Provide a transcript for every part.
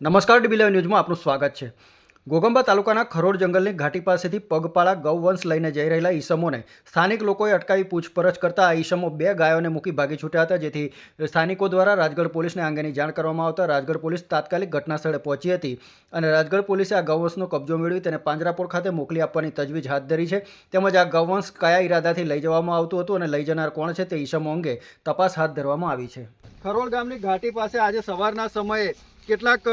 નમસ્કાર dB live ન્યૂઝમાં આપનું સ્વાગત છે. ગોગંબા તાલુકાના ખરોડ જંગલની ઘાટી પાસેથી પગપાળા ગૌવંશ લઈને જઈ રહેલા ઈસમોને સ્થાનિક લોકોએ અટકાવી પૂછપરછ કરતા આ ઈસમો બે ગાયોને મૂકી ભાગી છૂટ્યા હતા, જેથી સ્થાનિકો દ્વારા રાજગઢ પોલીસને અંગેની જાણ કરવામાં આવતા રાજગઢ પોલીસ તાત્કાલિક ઘટનાસ્થળે પહોંચી હતી અને રાજગઢ પોલીસે આ ગૌવંશનો કબજો મેળવી તેને પાંજરાપોળ ખાતે મોકલી આપવાની તજવીજ હાથ ધરી છે. તેમજ આ ગૌવંશ કયા ઈરાદાથી લઈ જવામાં આવતું હતું અને લઈ જનાર કોણ છે તે ઈસમો અંગે તપાસ હાથ ધરવામાં આવી છે. ખરોડ ગામની ઘાટી પાસે આજે સવારના સમયે કેટલાક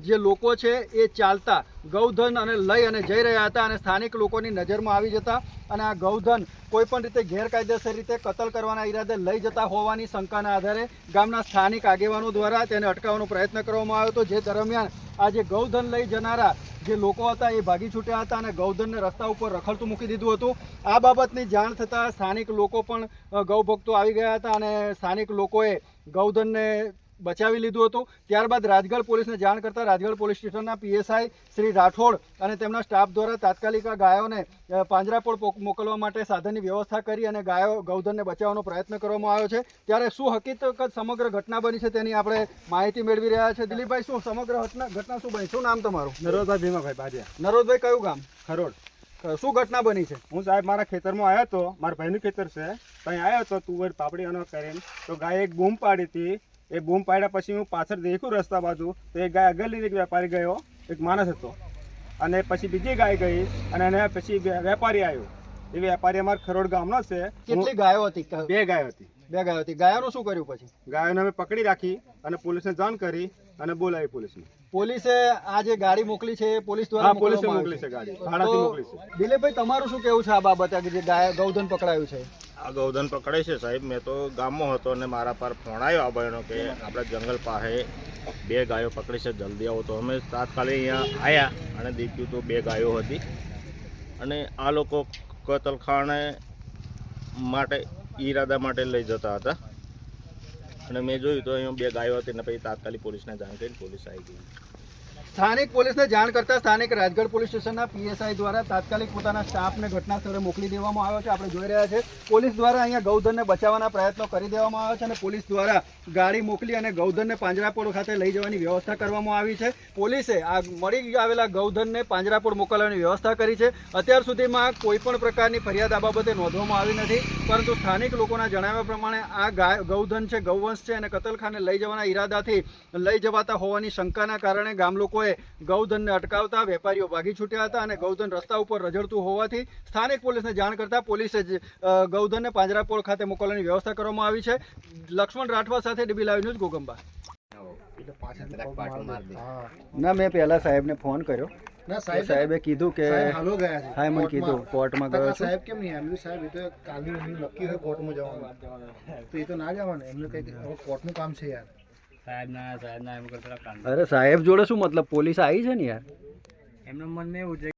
જે લોકો છે એ ચાલતા ગૌધન અને લઈ અને જઈ રહ્યા હતા અને સ્થાનિક લોકોની નજરમાં આવી જતા અને આ ગૌધન કોઈ પણ રીતે ગેરકાયદેસર રીતે કતલ કરવાના ઈરાદે લઈ જતા હોવાની શંકાના આધારે ગામના સ્થાનિક આગેવાનો દ્વારા તેને અટકાવવાનો પ્રયત્ન કરવામાં આવ્યો હતો. જે દરમિયાન આ જે ગૌધન લઈ જનારા જે લોકો હતા એ ભાગી છૂટ્યા હતા અને ગૌધનને રસ્તા ઉપર રખડતું મૂકી દીધું હતું. આ બાબતની જાણ થતાં સ્થાનિક લોકો પણ ગૌભક્તો આવી ગયા હતા અને સ્થાનિક લોકોએ ગૌધનને બચાવી લીધું હતું. ત્યારબાદ રાજગઢ પોલીસને જાણ કરતાં રાજગઢ પોલીસ સ્ટેશનના પીએસઆઈ શ્રી રાઠોડ અને તેમના સ્ટાફ દ્વારા તાત્કાલિક આ ગાયોને પાંજરાપોળ મોકલવા માટે સાધનની વ્યવસ્થા કરી અને ગાયો ગૌધનને બચાવવાનો પ્રયત્ન કરવામાં આવ્યો છે. ત્યારે શું હકીકત સમગ્ર ઘટના બની છે તેની આપણે માહિતી મેળવી રહ્યા છે. દિલીપભાઈ શું સમગ્ર ઘટના ઘટના શું બની? શું નામ તમારું? નરોદા ભીમાભાઈ બારિયા નરોદભાઈ કયું ગામ? ખરોડ. શું ઘટના બની છે? હું સાહેબ મારા ખેતરમાં આવ્યો હતો. મારા ભાઈનું ખેતર છે. ત્યાં આવ્યો હતો તુવેર પાપડી અનો કરીને. તો ગાય એક બૂમ પાડી હતી. એ બૂમ પાડ્યા પછી હું પાછળ દેખ્યું રસ્તા બાજુ તો એક ગાય આગળ એક વેપારી ગયો એક માણસ હતો. અને પછી બીજી ગાય ગઈ અને એને પછી વેપારી આવ્યો. એ વેપારી અમારા ખરોડ ગામનો છે. કેટલી ગાયો હતી? બે ગાયો હતી. બે ગાયો હતી. ગાયોનું શું કર્યું પછી? ગાયોને અમે પકડી રાખી અને પોલીસને જાણ કરી અને બોલાવી પોલીસને. પોલીસે આ જે ગાડી મોકલી છે પોલીસ દ્વારા પોલીસે મોકલી છે ગાડી. ભાડાથી મોકલી છે. દિલીપભાઈ તમારું શું કેવું છે આ બાબતે? કે જે ગાય ગૌધન પકડાયું છે. આ ગૌધન પકડે છે સાહેબ. મેં તો ગામમાં હતો અને મારા પર ફોન આવ્યો આ બહેનો કે આપણે જંગલ પાસે બે ગાયો પકડી છે, જલ્દી આવો. તો અમે તાત્કાલિક અહીંયા આવ્યા અને દેખ્યું તો બે ગાયો હતી. અને આ લોકો કતલખાને માટે, ઈરાદા માટે લઈ જતા હતા. અને મેં જોયું તો અહીંયા બે ગાયો હતી ને પછી તાત્કાલિક પોલીસને જાણ કરી પોલીસ આવી ગઈ. સ્થાનિક પોલીસને જાણ કરતા સ્થાનિક રાજગઢ પોલીસ સ્ટેશનના પીએસઆઈ દ્વારા તાત્કાલિક પોતાના સ્ટાફને ઘટના સ્થળે મોકલી દેવામાં આવ્યો છે. આપણે જોઈ રહ્યા છે, પોલીસ દ્વારા અહીંયા ગૌધનને બચાવવાના પ્રયત્નો કરી દેવામાં આવ્યા છે અને પોલીસ દ્વારા ગાડી મોકલી અને ગૌધનને પાંજરાપોળ ખાતે લઈ જવાની વ્યવસ્થા કરવામાં આવી છે. પોલીસે આ મળી આવેલા ગૌધનને પાંજરાપોળ મોકલવાની વ્યવસ્થા કરી છે. અત્યાર સુધીમાં કોઈ પણ પ્રકારની ફરિયાદ આ બાબતે નોંધવામાં આવી નથી, પરંતુ સ્થાનિક લોકોના જણાવ્યા પ્રમાણે આ ગાય ગૌધન છે, ગૌવંશ છે અને કતલખાને લઈ જવાના ઈરાદાથી લઈ જવાતા હોવાની શંકાના કારણે ગામ ગૌધનને અટકાવતા વેપારીઓ ભાગી છૂટ્યા હતા અને ગૌધન રસ્તા ઉપર રઝળતું હોવાથી સ્થાનિક પોલીસને જાણ કરતા પોલીસે જ ગૌધનને પાંજરાપોળ ખાતે મોકલવાની વ્યવસ્થા કરવામાં આવી છે. લક્ષ્મણ રાઠવા સાથે ડીબી લાઈવ ન્યૂઝ ગોગંબા. ના મેં પહેલા સાહેબને ફોન કર્યો. સાહેબ કીધું કે હાલો ગયા છે. હા મને કીધું કોર્ટમાં. ગયો સાહેબ કેમ નહીં આવ્યું? સાહેબ એ તો કાલનું નક્કી હોય કોર્ટમાં જવાનું. તો એ તો ના જવાનું. એમને કઈ કોર્ટનું કામ છે યાર. સાહેબ જોડે શું મતલબ? પોલીસ આવી છે ને યાર? એમનું મન એવું છે